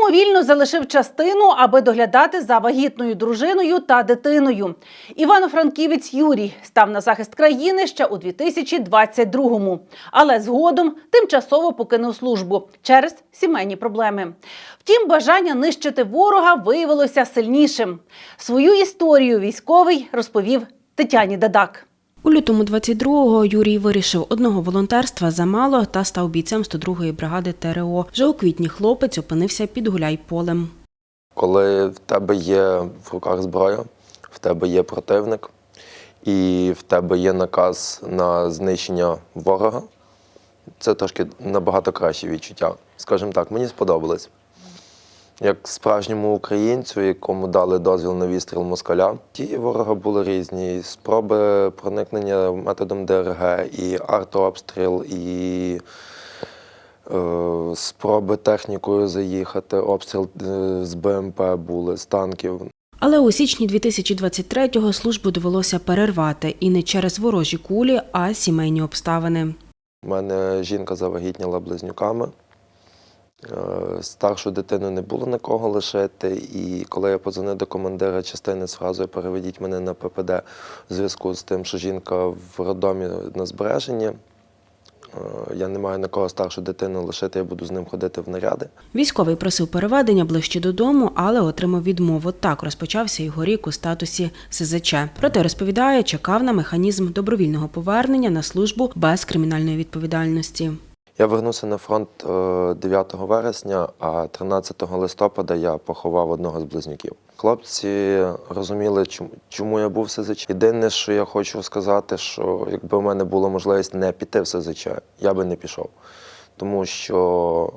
Самовільно залишив частину, аби доглядати за вагітною дружиною та дитиною. Івано-Франківець Юрій став на захист країни ще у 2022-му, але згодом тимчасово покинув службу через сімейні проблеми. Втім, бажання нищити ворога виявилося сильнішим. Свою історію військовий розповів Тетяні Дадак. У лютому 22-го Юрій вирішив одного волонтерства замало та став бійцем 102-ї бригади ТРО. Вже у квітні хлопець опинився під гуляй-полем. Коли в тебе є в руках зброя, в тебе є противник, і в тебе є наказ на знищення ворога, це трошки набагато краще відчуття. Скажімо так, мені сподобалось. Як справжньому українцю, якому дали дозвіл на відстріл москаля, ті ворога були різні. Спроби проникнення методом ДРГ, і артобстріл, і е, спроби технікою заїхати, обстріл е, з БМП були, з танків. Але у січні 2023-го службу довелося перервати і не через ворожі кулі, а сімейні обставини. У мене жінка завагітніла близнюками. Е, Старшу дитину не було на кого лишити. І коли я подзвонив до командира частини з фразою переведіть мене на ППД у зв'язку з тим, що жінка в роддомі на збереженні, е, я не маю на кого старшу дитину лишити, я буду з ним ходити в наряди. Військовий просив переведення ближче додому, але отримав відмову. Так розпочався його рік у статусі СЗЧ. Проте розповідає, чекав на механізм добровільного повернення на службу без кримінальної відповідальності. Я вернувся на фронт е, 9 вересня, а 13 листопада я поховав одного з близнюків. Хлопці розуміли, чому я був в СЗЧ. Єдине, що я хочу сказати, що якби в мене була можливість не піти в СЗЧ, я би не пішов. Тому що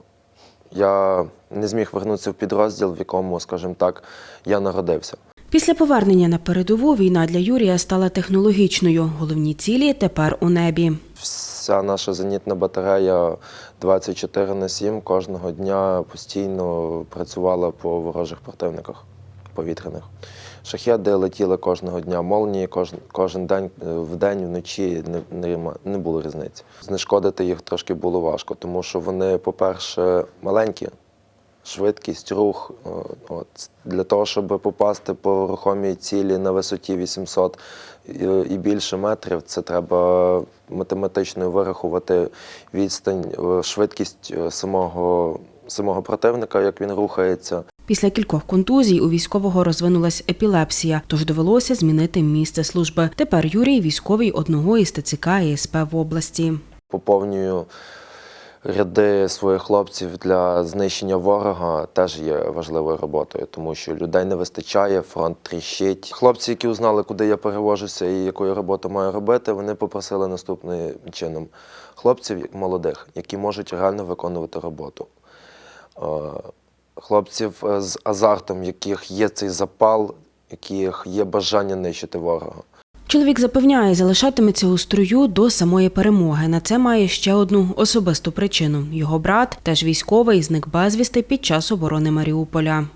я не зміг вернутися в підрозділ, в якому, скажімо так, я народився. Після повернення на передову війна для Юрія стала технологічною. Головні цілі тепер у небі. Вся наша зенітна батарея 24 на 7 кожного дня постійно працювала по ворожих противниках повітряних. Шахеди летіли кожного дня, молнії кожен, кожен день, е, вдень, вночі не, не, не було різниці. Знешкодити їх трошки було важко, тому що вони, по-перше, маленькі, швидкість, рух. е, От. Для того, щоб попасти по рухомій цілі на висоті 800 і- і більше метрів, це треба математично вирахувати відстань, е, швидкість е, самого, самого противника, як він рухається. Після кількох контузій у військового розвинулась епілепсія, тож довелося змінити місце служби. Тепер Юрій військовий одного із ТЦК і СП в області. Поповнюю ряди своїх хлопців для знищення ворога теж є важливою роботою, тому що людей не вистачає, фронт тріщить. Хлопці, які узнали, куди я перевожуся і яку роботу маю робити, вони попросили наступним чином: хлопців молодих, які можуть реально виконувати роботу. Е, Хлопців е, з азартом, яких є цей запал, яких є бажання нищити ворога. Чоловік запевняє, залишатиметься у строю до самої перемоги. На це має ще одну особисту причину. Його брат, теж військовий, зник безвісти під час оборони Маріуполя.